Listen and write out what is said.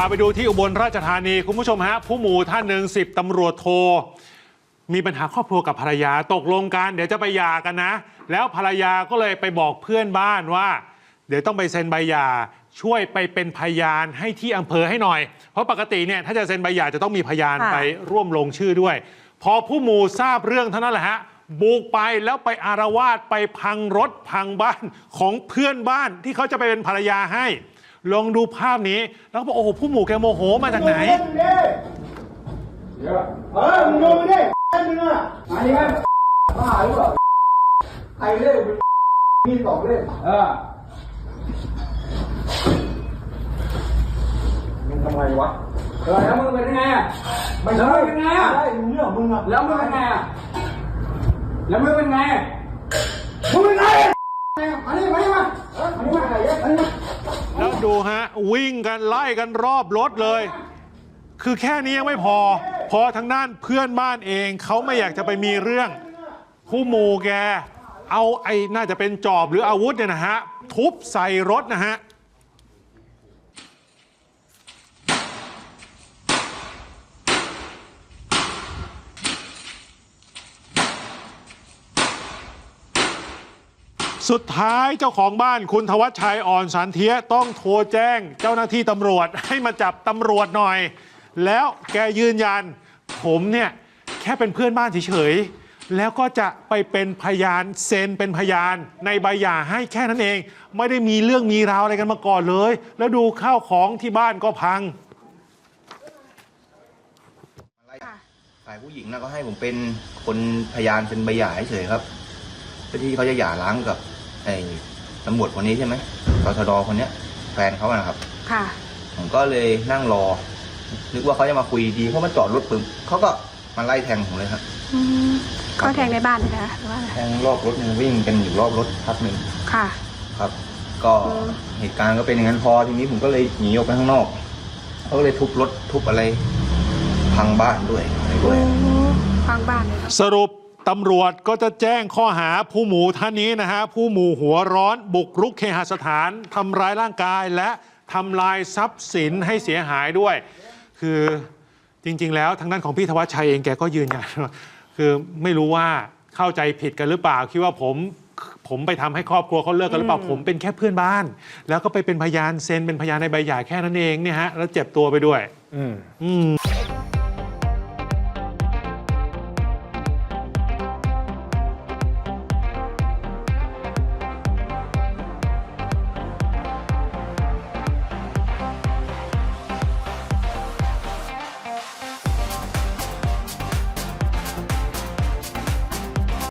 าไปดูที่อุบลราชธานี คุณผู้ชมฮะ ผู้หมู่ท่านหนึ่งสิบตำรวจโท มีปัญหาครอบครัวกับภรรยาตกลงกันเดี๋ยวจะไปหย่ากันนะ แล้วภรรยาก็เลยไปบอกเพื่อนบ้านว่า เดี๋ยวต้องไปเซ็นใบหย่าช่วยไปเป็นพยานให้ที่อำเภอให้หน่อย เพราะปกติเนี่ยถ้าจะเซ็นใบหย่าจะต้องมีพยานค่ะไปร่วมลงชื่อด้วย พอผู้หมู่ทราบเรื่องเท่านั้นแหละฮะบุกไปแล้วไปอารวาสไปพังรถพังบ้านของเพื่อนบ้านที่เขาจะไปเป็นภรรยาให้ ลองดูภาพนี้ แล้วก็บอกโอ้โหผู้หมู่แกโมโหมาจากไหนเออมึงดูมันดิมึงอะมาดิครับบ้าหรือเปล่าใครเล่นมีสองเล่นเออมึงทำไมวะเออแล้วมึงเป็นยังไงอะไม่แล้วใช่มึงเป็นไงอะได้เรื่องมึงอะแล้วมึงเป็นไงอะแล้วมึงเป็นไงอะมึงเป็นไงมาดิมาดิมาออมาดิมาไอ้เหี้มา ดูฮะ วิ่งกันไล่กันรอบรถเลย คือแค่นี้ยังไม่พอ พอทางด้านเพื่อนบ้านเองเขาไม่อยากจะไปมีเรื่องผู้หมูแก เอาไอ้น่าจะเป็นจอบหรืออาวุธเนี่ยนะฮะ ทุบใส่รถนะฮะ สุดท้ายเจ้าของบ้านคุณทวัชชัยอ่อนสันเทียต้องโทรแจ้งเจ้าหน้าที่ตำรวจให้มาจับตำรวจหน่อย แล้วแกยืนยัน ผมเนี่ยแค่เป็นเพื่อนบ้านเฉยๆแล้วก็จะไปเป็นพยานเซ็นเป็นพยานในใบหย่าให้แค่นั้นเอง ไม่ได้มีเรื่องมีราวอะไรกันมาก่อนเลย แล้วดูข้าวของที่บ้านก็พัง ฝ่ายผู้หญิงนะก็ให้ผมเป็นคนพยานเป็นใบหย่าเฉยๆครับเพื่อที่เขาจะหย่าร้างกับ ไอ้ตำรวจคนนี้ใช่ไหมตชดคนเนี้ย แฟนเขาอะนะครับ ค่ะ ผมก็เลยนั่งรอ นึกว่าเขาจะมาคุยดีเขามาจอดรถปึ้มเขาก็มาไล่แทงผมเลยครับ อืมก็แทงในบ้านเลยนะคะหรือว่าอะไรแทงรอบรถหนึงวิ่งกันอยู่รอบรถพักหนึ่งค่ะ ครับ ก็อืม เหตุการณ์ก็เป็นอย่างนั้นพอทีนี้ผมก็เลยหนีออกไปข้างนอกเขาก็เลยทุบรถทุบอะไร พังบ้านด้วยอะไรด้วยฟังบ้านเลยครับสรุป ตำรวจก็จะแจ้งข้อหาผู้หมู่ท่านนี้นะฮะผู้หมู่หัวร้อนบุกรุกเคหสถานทำร้ายร่างกายและทำลายทรัพย์สินให้เสียหายด้วย คือจริง ๆ แล้วทางด้านของพี่ธวัชชัยเองแกก็ยืนยันว่าคือไม่รู้ว่าเข้าใจผิดกันหรือเปล่า คิดว่าผมผมไปทำให้ครอบครัวเขาเลิกกันหรือเปล่าผมเป็นแค่เพื่อนบ้าน แล้วก็ไปเป็นพยานเซ็นเป็นพยานในใบหย่าแค่นั้นเองเนี่ยฮะแล้วเจ็บตัวไปด้วย อืม